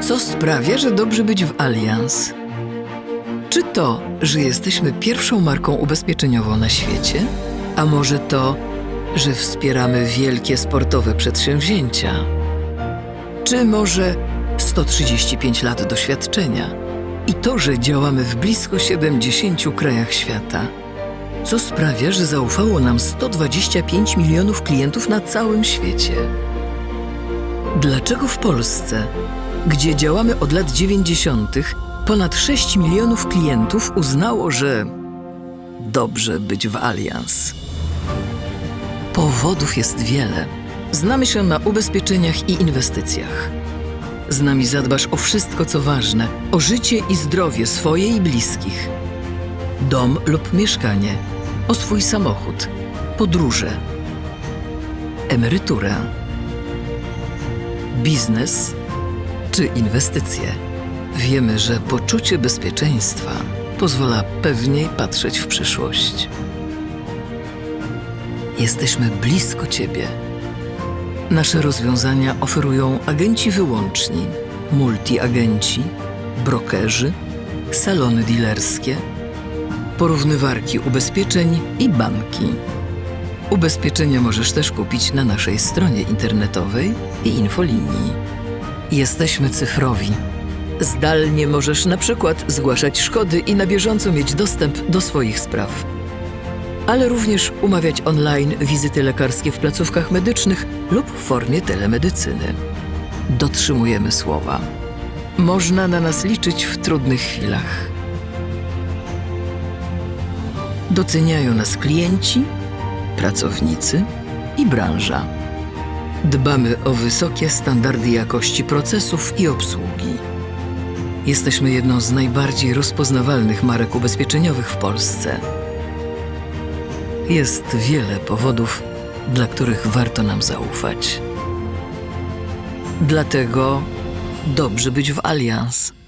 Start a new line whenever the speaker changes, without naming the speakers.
Co sprawia, że dobrze być w Allianz? Czy to, że jesteśmy pierwszą marką ubezpieczeniową na świecie? A może to, że wspieramy wielkie sportowe przedsięwzięcia? Czy może 135 lat doświadczenia i to, że działamy w blisko 70 krajach świata? Co sprawia, że zaufało nam 125 milionów klientów na całym świecie? Dlaczego w Polsce, gdzie działamy od lat 90., ponad 6 milionów klientów uznało, że dobrze być w Allianz? Powodów jest wiele. Znamy się na ubezpieczeniach i inwestycjach. Z nami zadbasz o wszystko, co ważne, o życie i zdrowie swoje i bliskich. Dom lub mieszkanie, o swój samochód, podróże, emeryturę, biznes czy inwestycje. Wiemy, że poczucie bezpieczeństwa pozwala pewniej patrzeć w przyszłość. Jesteśmy blisko Ciebie. Nasze rozwiązania oferują agenci wyłączni, multiagenci, brokerzy, salony dealerskie, porównywarki ubezpieczeń i banki. Ubezpieczenia możesz też kupić na naszej stronie internetowej i infolinii. Jesteśmy cyfrowi. Zdalnie możesz na przykład zgłaszać szkody i na bieżąco mieć dostęp do swoich spraw. Ale również umawiać online wizyty lekarskie w placówkach medycznych lub w formie telemedycyny. Dotrzymujemy słowa. Można na nas liczyć w trudnych chwilach. Doceniają nas klienci, pracownicy i branża. Dbamy o wysokie standardy jakości procesów i obsługi. Jesteśmy jedną z najbardziej rozpoznawalnych marek ubezpieczeniowych w Polsce. Jest wiele powodów, dla których warto nam zaufać. Dlatego dobrze być w Allianz.